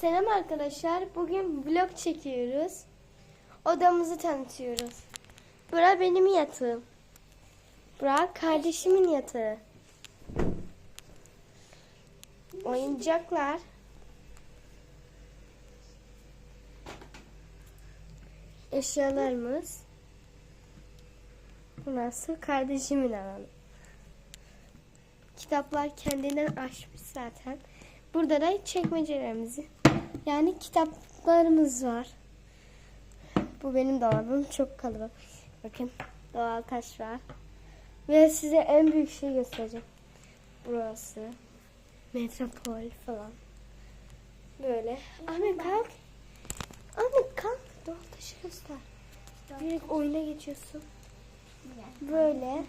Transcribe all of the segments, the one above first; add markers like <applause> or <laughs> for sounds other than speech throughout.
Selam arkadaşlar. Bugün vlog çekiyoruz. Odamızı tanıtıyoruz. Bura benim yatağım. Bura kardeşimin yatağı. Oyuncaklar. Eşyalarımız. Burası kardeşimin alanı. Kitaplar kendinden açmış zaten. Burada da çekmecelerimizi yani kitaplarımız var. Bu benim dolabım çok kalabalık. Bakın doğal taş var. Ve size en büyük şey göstereceğim. Burası. Metropol falan. Böyle. Ahmet kalk. Ahmet kalk. Doğal taşı göster. Direkt oyuna geçiyorsun. Böyle.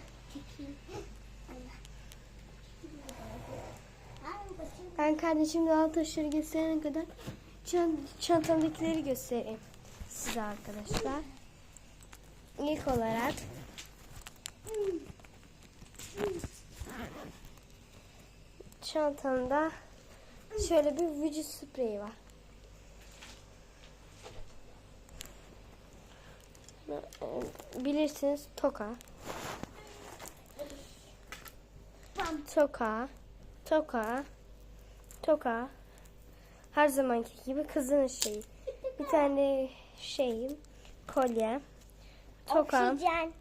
Ben kardeşim doğal taşları gösterene kadar çant çantamdakileri göstereyim size arkadaşlar. İlk olarak çantamda şöyle bir vücut spreyi var. Bilirsiniz toka. Toka. Toka. Toka. Her zamanki gibi kızın şeyi. Bir tane şeyim. Kolye. Toka. Oksijen.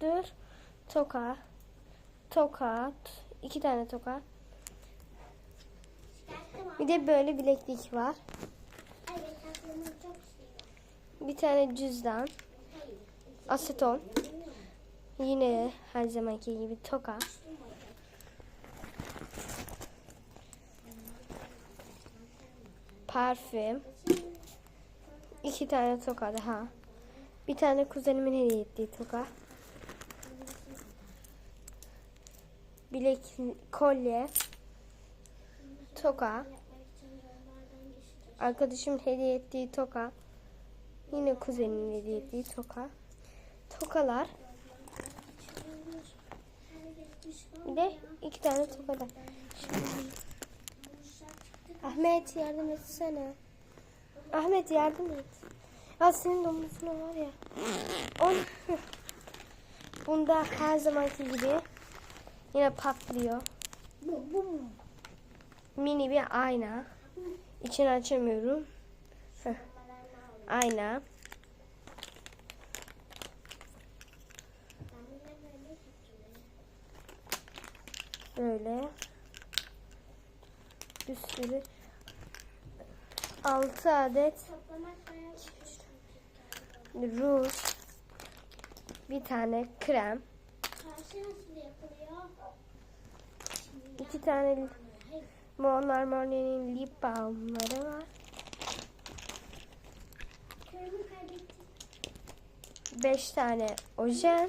Dur. Toka. Toka. t- iki tane toka. Bir de böyle bileklik var. Bir tane cüzdan. Aseton. Yine her zamanki gibi toka. Parfüm. İki tane toka daha. Bir tane kuzenimin hediye ettiği toka. Bilek, kolye. Toka. Arkadaşımın hediye ettiği toka. Yine kuzenimin hediye ettiği toka. Tokalar. Bir de iki tane toka da. Ahmet yardım etsene. Ahmet yardım et. Ya senin domuzuna var ya. On... Bunda her zamanki gibi yine patlıyor. Bu, bu mu? Mini bir ayna. İçini açamıyorum. Heh. Ayna. Böyle. Bir sürü. 6 adet ruj. Bir tane krem. İki tane Mon Marmoni'nin lip balmları var. 5 tane ojen.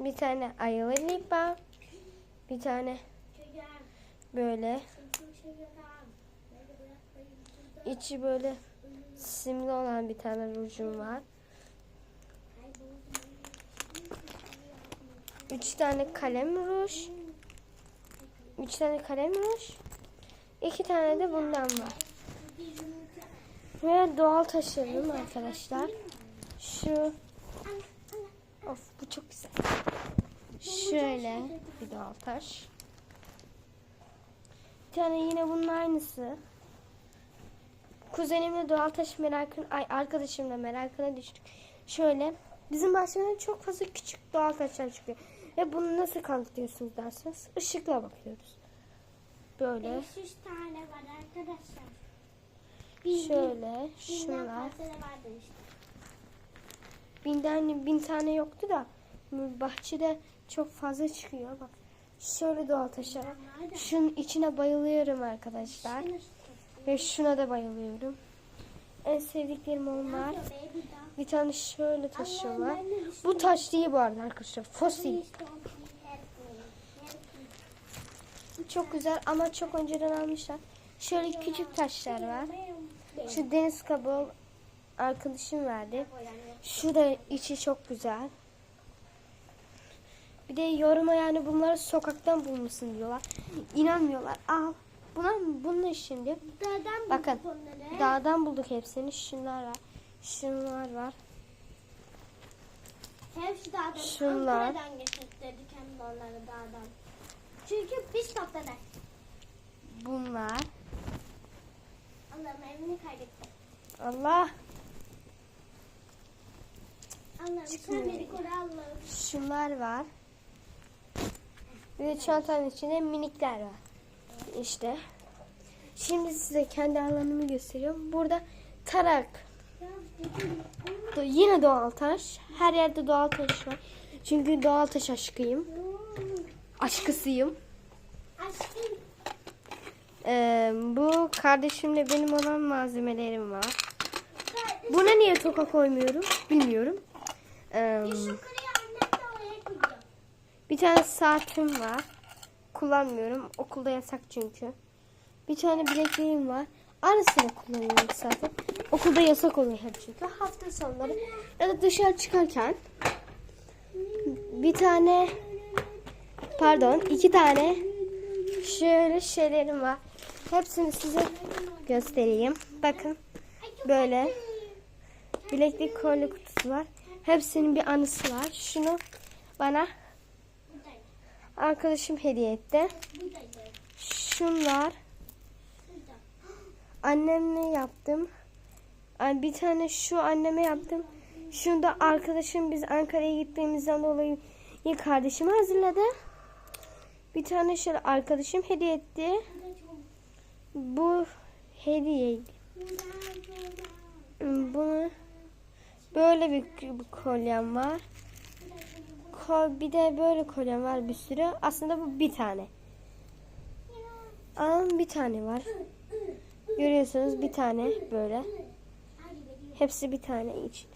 Bir tane ayılı lip balm. Bir tane. Böyle içi böyle simli olan bir tane rujum var. Üç tane kalem ruj. Üç tane kalem ruj. İki tane de bundan var. Ve doğal taşıyorum arkadaşlar. Şu Of bu çok güzel. Şöyle bir doğal taş. Bir tane yine bunun aynısı. Kuzenimle doğal taş merakın, ay arkadaşımla merakına düştük. Şöyle bizim bahçeden çok fazla küçük doğal taşlar çıkıyor. Ve bunu nasıl kanıtlıyorsunuz derseniz ışıkla bakıyoruz. Böyle 500 tane var arkadaşlar. şöyle Binden şunlar. Binden bin tane yoktu da bahçede çok fazla çıkıyor. Bak şöyle doğal taşlar. Şunun içine bayılıyorum arkadaşlar. Ve şuna da bayılıyorum. En sevdiklerim onlar. Bir tane şöyle taşı var. Bu taş değil bu arada arkadaşlar. Fosil. Çok güzel ama çok önceden almışlar. Şöyle küçük taşlar var. Şu deniz kabuğu arkadaşım verdi. Şu da içi çok güzel. Bir de yoruma yani bunları sokaktan bulmuşsun diyorlar. İnanmıyorlar. Al. Bununla hepsini şimdi. Dağdan Bakın, bulduk onları. Dağdan bulduk hepsini. Şunlar var. Şunlar var. Hepsi dağdan. Şunlar. Ankara'dan getirttirdik hem de onları dağdan. Çünkü biz topladık. Bunlar. Allah'ım evini kaybettim. Allah. Allah'ım sen beni koru Allah'ım. Şunlar var. Bir de çantanın içinde minikler var. İşte. Şimdi size kendi alanımı gösteriyorum. Burada tarak. Yine doğal taş. Her yerde doğal taş var. Çünkü doğal taş aşkıyım. Aşkısıyım. Ee, bu kardeşimle benim olan malzemelerim var. Buna niye toka koymuyorum bilmiyorum. Ee, bir tane saatim var. Kullanmıyorum. Okulda yasak çünkü. Bir tane bilekliğim var. Arasını kullanıyorum zaten. Okulda yasak oluyor hep çünkü. Hafta sonları ya da dışarı çıkarken bir tane pardon iki tane şöyle şeylerim var. Hepsini size göstereyim. Bakın böyle bileklik kolye kutusu var. Hepsinin bir anısı var. Şunu bana. Arkadaşım hediye etti. Şunlar annemle yaptım. Bir tane şu anneme yaptım. Şunu da arkadaşım biz Ankara'ya gittiğimizden dolayı kardeşime hazırladı. Bir tane şöyle arkadaşım hediye etti. Bu hediyeydi. Bunu böyle bir, bir kolyem var. Bir de böyle kolyem var bir sürü. Aslında bu bir tane. Ama bir tane var. Görüyorsunuz bir tane böyle. Hepsi bir tane için.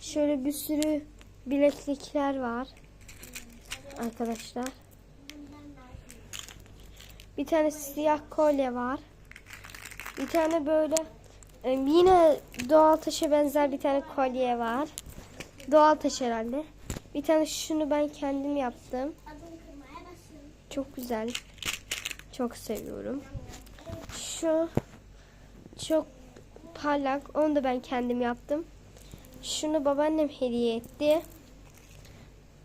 Şöyle bir sürü bileklikler var. Arkadaşlar. Bir tane siyah kolye var. Bir tane böyle e, yine doğal taşa benzer bir tane kolye var. Doğal taş herhalde. Bir tane şunu ben kendim yaptım. Çok güzel. Çok seviyorum. Şu çok parlak. Onu da ben kendim yaptım. Şunu babaannem hediye etti.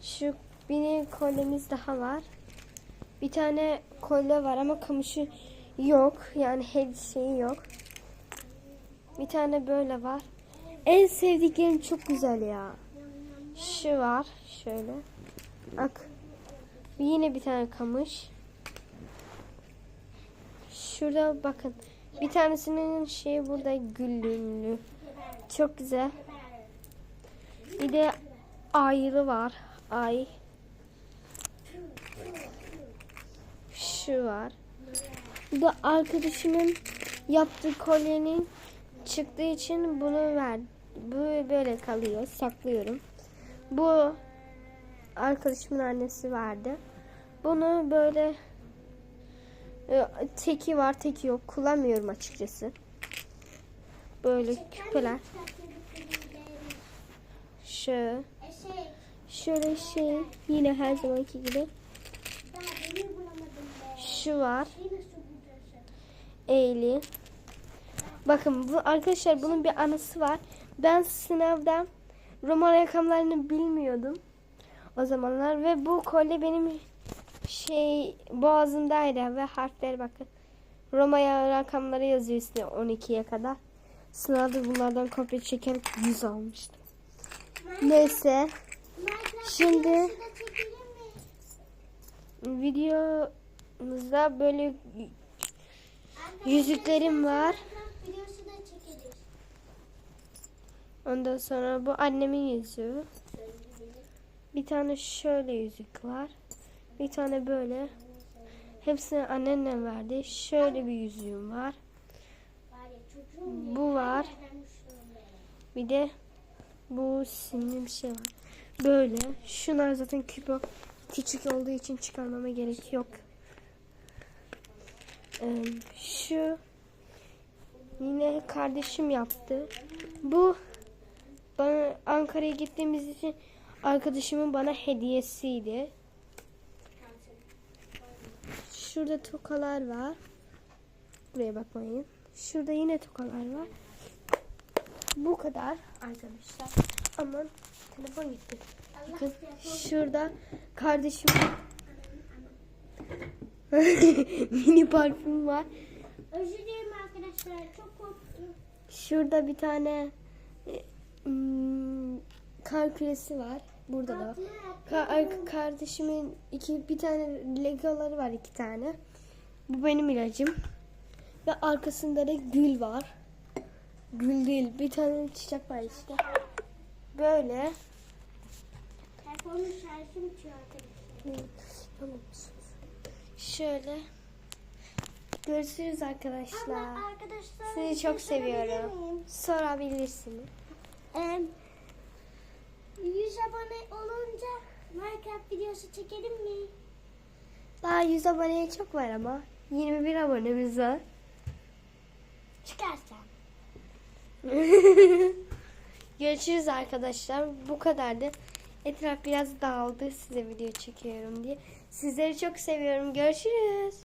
Şu bir kolyemiz daha var. Bir tane kolye var ama kamışı yok. Yani hediye yok. Bir tane böyle var. En sevdiklerim çok güzel ya. Şu var. Şöyle. Bak. Yine bir tane kamış. Şurada bakın. Bir tanesinin şeyi burada güllümlü. Çok güzel. Bir de aylı var. Ay. Şu var. Bu da arkadaşımın yaptığı kolyenin çıktığı için bunu ver. Bu böyle kalıyor. Saklıyorum. Bu arkadaşımın annesi verdi. Bunu böyle e, teki var teki yok. Kullanmıyorum açıkçası. Böyle küpeler. Şu E şey, şöyle şey yine her zamanki gibi. Şu var. Eğli. Bakın bu arkadaşlar bunun bir anısı var. Ben sınavda Roma rakamlarını bilmiyordum o zamanlar ve bu kolye benim şey boğazımdaydı ve harfler bakın. Roma'ya rakamları yazıyor üstüne 12'ye kadar. Sınavda bunlardan kopya çekerek 100 almıştım. Neyse Şimdi- videomuzda böyle yüzüklerim var. Minecraft videosu da çekeriz. Ondan sonra bu annemin yüzüğü. Bir tane şöyle yüzük var. Bir tane böyle. Hepsini annemle verdi. Şöyle bir yüzüğüm var. Bu var. Bir de bu simli bir şey var. Böyle. Şunlar zaten küpe küçük olduğu için çıkarmama gerek yok. Ee, şu yine kardeşim yaptı. Bu Ankara'ya gittiğimiz için arkadaşımın bana hediyesiydi. Şurada tokalar var. buraya bakmayın. Şurada yine tokalar var. Bu kadar arkadaşlar. Aman telefon gitti. Bakın şurada kardeşim <laughs> mini parfüm var. Özür dilerim arkadaşlar. Çok korktum. Şurada bir tane hmm, kar küresi var. Burada da var. Ka- ar- kardeşimin iki bir tane legoları var iki tane. Bu benim ilacım. Ve arkasında da gül var. Gül değil bir tane çiçek var işte. Böyle. Telefonun. Tamam. Şöyle. Görüşürüz arkadaşlar. Ama arkadaşlar. Sizi çok seviyorum. Sorabilirsiniz. Em, 100 abone olunca Minecraft videosu çekelim mi? Daha 100 aboneye çok var ama. 21 abonemiz var. Çıkarsan. <laughs> Görüşürüz arkadaşlar. Bu kadardı. Etraf biraz dağıldı size video çekiyorum diye. Sizleri çok seviyorum. Görüşürüz.